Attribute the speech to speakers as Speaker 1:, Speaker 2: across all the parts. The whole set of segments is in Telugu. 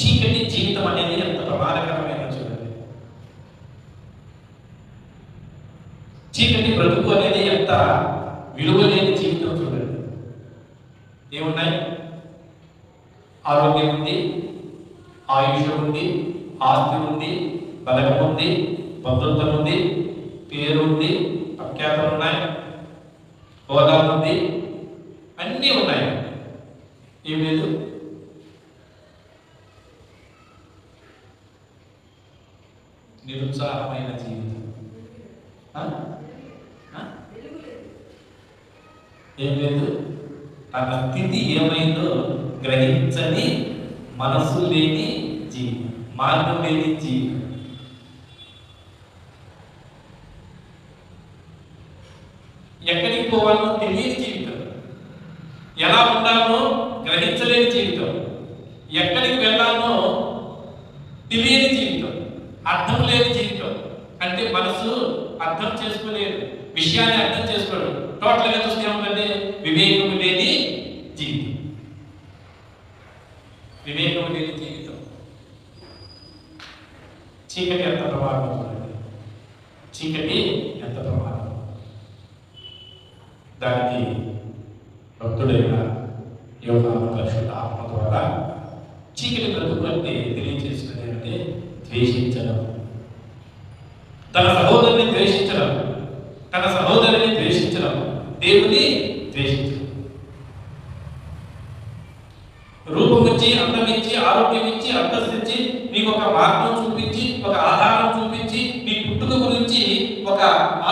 Speaker 1: చీకటి జీవితం అనేది ఎంత ప్రమాదకరమైన చూడండి. చీకటి బ్రతుకు అనేది ఎంత విలువ లేని జీవితం చూడండి. ఏమున్నాయి? ఆరోగ్యం ఉంది ఆయుష్ ఉంది ఆస్తి ఉంది బలగం ఉంది భద్రత ఉంది పేరు ఉంది ప్రఖ్యాతలు ఉన్నాయి హోదా ఉంది అన్నీ ఉన్నాయి. ఏం లేదు? నిరుత్సాహమైన జీవితం. ఆ? ఏం లేదు? తన స్థితి ఏమైందో గ్రహించని మనసు లేని జీవితం మార్గం లేని జీవితం. ఎక్కడికి పోవాలో తెలియని జీవితం. ఎలా ఉండాలో గ్రహించలేని జీవితం. ఎక్కడికి వెళ్ళాలో తెలియని జీవితం. అర్థం లేని జీవితం. అంటే మనసు అర్థం చేసుకోలేదు. విషయాన్ని అర్థం చేసుకోడు. టోటల్గా చూస్తే ఏముందంటే వివేకము లేని జీవితం. వివేకము లేని జీవితం. చీకటి ఎంత ప్రభావం చీకటి ఎంత ప్రమాదం? దానికి భక్తుడైన యోగా పరిశుద్ధ ఆత్మ ద్వారా చీకటి బ్రతుకు అంటే తెలియజేసినది అంటే ద్వేషించడం. తన సహోదరుని ద్వేషించడం తన సహోదరుని ద్వేషించడం దేవుని ద్వేషించడం. రూపం ఇచ్చి అందం ఇచ్చి ఆరోగ్యం ఇచ్చి అంతస్తు ఇచ్చి నీకు ఒక మార్గం చూపించి ఒక ఆధారం చూపించి నీ పుట్టుక గురించి ఒక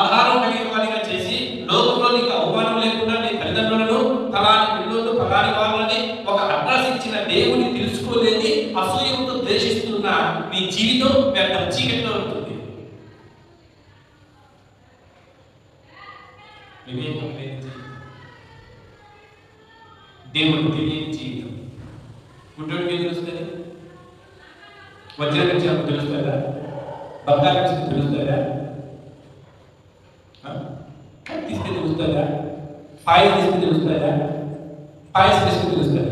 Speaker 1: ఆధారం కలిగిన వారిగా చేసి లోకంలో నీకు అవమానం లేకుండా నీ తల్లిదండ్రులను ఫలాని పిల్లలు ఫలాని వాళ్ళని ఒక అడ్రస్ ఇచ్చిన దేవుని తెలుసుకోలేని అసూయంతో ద్వేషిస్తున్న నీ జీవితం వ్యర్థం చీకటిలో ఉంటుంది వివేకం లేని జీవితం దేవుడు తెలియని జీవితం గుడ్డోడికి ఏం తెలుస్తుంది వజ్రం నుంచి నాకు తెలుస్తుందా బంగారం నుంచి తెలుస్తుందా ఆ? తీస్తే తెలుస్తుందా పాయసం తీస్తే తెలుస్తుందా పాయసం తీస్తే తెలుస్తుందా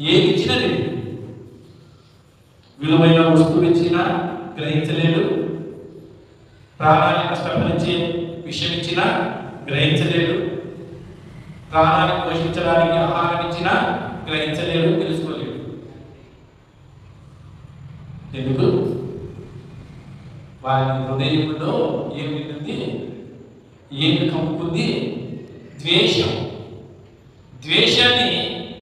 Speaker 1: ఏది ఇచ్చినా లేదు విలువైన వస్తువు ఇచ్చినా గ్రహించలేడు. ప్రాణాన్ని కష్టపరిచే విషయం ఇచ్చినా గ్రహించలేడు. ప్రాణాన్ని పోషించడానికి ఆహారం ఇచ్చినా గ్రహించలేడు తెలుసుకోలేడు. ఎందుకు? వారి హృదయంలో ఏం ఏమి కమ్ముకుంది? ద్వేషం. ద్వేషాన్ని